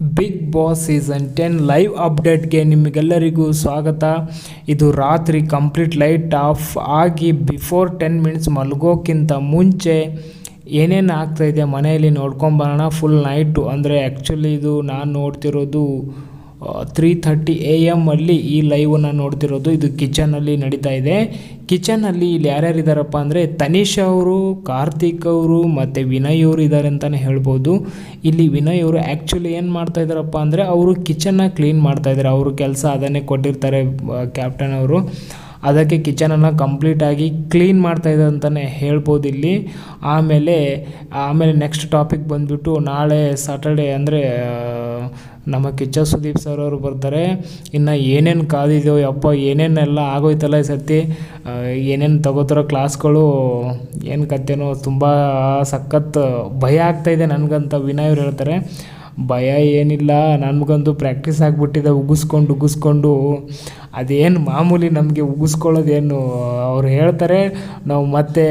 Big boss season ten live ಅಪ್ಡೇಟ್ಗೆ ನಿಮಗೆಲ್ಲರಿಗೂ ಸ್ವಾಗತ. ಇದು ರಾತ್ರಿ ಕಂಪ್ಲೀಟ್ ಲೈಟ್ ಆಫ್ ಆಗಿ ಬಿಫೋರ್ ಟೆನ್ ಮಿನಿಟ್ಸ್ ಮಲಗೋಕ್ಕಿಂತ ಮುಂಚೆ ಏನೇನು ಆಗ್ತಾಯಿದೆ ಮನೆಯಲ್ಲಿ ನೋಡ್ಕೊಂಬರೋಣ ಫುಲ್ ನೈಟು ಅಂದರೆ ಆ್ಯಕ್ಚುಲಿ ಇದು ನಾನು ನೋಡ್ತಿರೋದು ತ್ರೀ ಥರ್ಟಿ ಎ ಎಮ್ಮಲ್ಲಿ ಈ ಲೈವನ್ನು ನೋಡ್ತಿರೋದು. ಇದು ಕಿಚನಲ್ಲಿ ನಡೀತಾ ಇದೆ. ಕಿಚನಲ್ಲಿ ಇಲ್ಲಿ ಯಾರ್ಯಾರು ಇದ್ದಾರಪ್ಪ ಅಂದರೆ ತನಿಷ್ ಅವರು, ಕಾರ್ತಿಕ್ ಅವರು ಮತ್ತು ವಿನಯ್ ಅವರು ಇದ್ದಾರೆ ಅಂತಲೇ ಹೇಳ್ಬೋದು. ಇಲ್ಲಿ ವಿನಯ್ ಅವರು ಆ್ಯಕ್ಚುಲಿ ಏನು ಮಾಡ್ತಾ ಇದ್ದಾರಪ್ಪ ಅಂದರೆ ಅವರು ಕಿಚನ್ನ ಕ್ಲೀನ್ ಮಾಡ್ತಾ ಇದ್ದಾರೆ ಅವರು ಕೆಲಸ ಅದನ್ನೇ ಕೊಟ್ಟಿರ್ತಾರೆ ಕ್ಯಾಪ್ಟನ್ ಅವರು. ಅದಕ್ಕೆ ಕಿಚನನ್ನು ಕಂಪ್ಲೀಟಾಗಿ ಕ್ಲೀನ್ ಮಾಡ್ತಾ ಇದ್ದಾರೆ ಅಂತಲೇ ಹೇಳ್ಬೋದು ಇಲ್ಲಿ. ಆಮೇಲೆ ಆಮೇಲೆ ನೆಕ್ಸ್ಟ್ ಟಾಪಿಕ್ ಬಂದುಬಿಟ್ಟು ನಾಳೆ ಸಾಟರ್ಡೆ ಅಂದರೆ ನಮ್ಮ ಕಿಚ್ಚ ಸುದೀಪ್ ಸರ್ ಅವರು ಬರ್ತಾರೆ. ಇನ್ನು ಏನೇನು ಕಾದಿದೆಯೋ ಯಪ್ಪ ಏನೇನೆಲ್ಲ ಆಗೋಯ್ತಲ್ಲ ಈ ಸರ್ತಿ? ಏನೇನು ತಗೋತಿರೋ ಕ್ಲಾಸ್ಗಳು ಏನು ಕಥೆನೋ ತುಂಬ ಸಖತ್ ಭಯ ಆಗ್ತಾಯಿದೆ ನನಗಂತ ವಿನಯ್ ಅವ್ರು ಹೇಳ್ತಾರೆ. ಭಯ ಏನಿಲ್ಲ. ನನಗಂತೂ ಪ್ರಾಕ್ಟೀಸ್ ಆಗಿಬಿಟ್ಟಿದೆ, ಉಗಿಸ್ಕೊಂಡು ಉಗಿಸ್ಕೊಂಡು. ಅದೇನು ಮಾಮೂಲಿ ನಮಗೆ ಉಗಿಸ್ಕೊಳ್ಳೋದೇನು, ಅವ್ರು ಹೇಳ್ತಾರೆ, ನಾವು ಮತ್ತೆ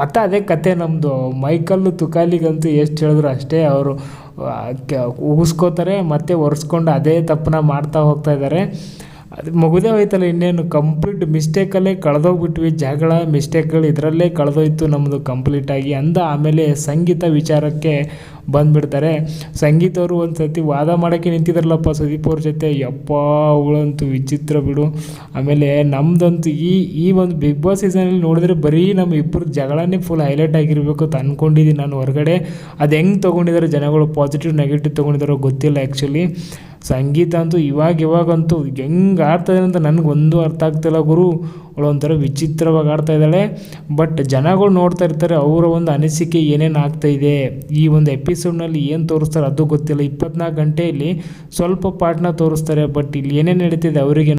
ಮತ್ತೆ ಅದೇ ಕತೆ ನಮ್ಮದು ಮೈಕಲ್ಲು ತುಕಾಲಿಗಂತೂ ಎಷ್ಟು ಹೇಳಿದ್ರು ಅಷ್ಟೇ ಅವರು ಉಗಿಸ್ಕೋತಾರೆ, ಮತ್ತೆ ಒರೆಸ್ಕೊಂಡು ಅದೇ ತಪ್ಪನ್ನ ಮಾಡ್ತಾ ಹೋಗ್ತಾ ಇದ್ದಾರೆ. ಅದು ಮಗುದೇ ಹೋಯ್ತಲ್ಲ ಇನ್ನೇನು ಕಂಪ್ಲೀಟ್ ಮಿಸ್ಟೇಕಲ್ಲೇ ಕಳೆದೋಗ್ಬಿಟ್ವಿ. ಜಗಳ ಮಿಸ್ಟೇಕ್ಗಳು ಇದರಲ್ಲೇ ಕಳೆದೋಯ್ತು ನಮ್ಮದು ಕಂಪ್ಲೀಟಾಗಿ ಅಂದ ಆಮೇಲೆ ಸಂಗೀತ ವಿಚಾರಕ್ಕೆ ಬಂದ್ಬಿಡ್ತಾರೆ. ಸಂಗೀತ ಅವರು ಒಂದು ಸತಿ ವಾದ ಮಾಡೋಕ್ಕೆ ನಿಂತಿದ್ರಲ್ಲಪ್ಪ ಸುದೀಪ್ ಅವ್ರ ಜೊತೆ. ಯಪ್ಪ, ಅವಳಂತೂ ವಿಚಿತ್ರ ಬಿಡು. ಆಮೇಲೆ ನಮ್ಮದಂತೂ ಈ ಈ ಒಂದು ಬಿಗ್ ಬಾಸ್ ಸೀಸನಲ್ಲಿ ನೋಡಿದ್ರೆ ಬರೀ ನಮ್ಮ ಇಬ್ಬರು ಜಗಳನೇ ಫುಲ್ ಹೈಲೈಟ್ ಆಗಿರಬೇಕು ಅಂತ ಅಂದ್ಕೊಂಡಿದ್ದೀನಿ ನಾನು ಹೊರಗಡೆ. ಅದು ಹೆಂಗೆ ತೊಗೊಂಡಿದ್ದಾರೆ ಜನಗಳು ಪಾಸಿಟಿವ್ ನೆಗೆಟಿವ್ ತೊಗೊಂಡಿದ್ದಾರೋ ಗೊತ್ತಿಲ್ಲ ಆ್ಯಕ್ಚುಲಿ ಸಂಗೀತ ಅಂತೂ ಇವಾಗ ಇವಾಗಂತೂ ಹೆಂಗೆ ಆಡ್ತಾಯಿದೆ ಅಂತ ನನಗೊಂದು ಅರ್ಥ ಆಗ್ತಿಲ್ಲ ಗುರು. ಅವಳು ಒಂಥರ ವಿಚಿತ್ರವಾಗಿ ಆಡ್ತಾ ಇದ್ದಾಳೆ. ಬಟ್ ಜನಗಳು ನೋಡ್ತಾ ಇರ್ತಾರೆ, ಅವರ ಒಂದು ಅನಿಸಿಕೆ ಏನೇನು ಆಗ್ತಾಯಿದೆ ಈ ಒಂದು ಎಪಿಸೋಡ್ನಲ್ಲಿ ಏನು ತೋರಿಸ್ತಾರೆ ಅದು ಗೊತ್ತಿಲ್ಲ. ಇಪ್ಪತ್ನಾಲ್ಕು ಗಂಟೆಯಲ್ಲಿ ಸ್ವಲ್ಪ ಪಾಠನ ತೋರಿಸ್ತಾರೆ, ಬಟ್ ಇಲ್ಲಿ ಏನೇನು ನಡೀತಿದೆ ಅವರಿಗೆ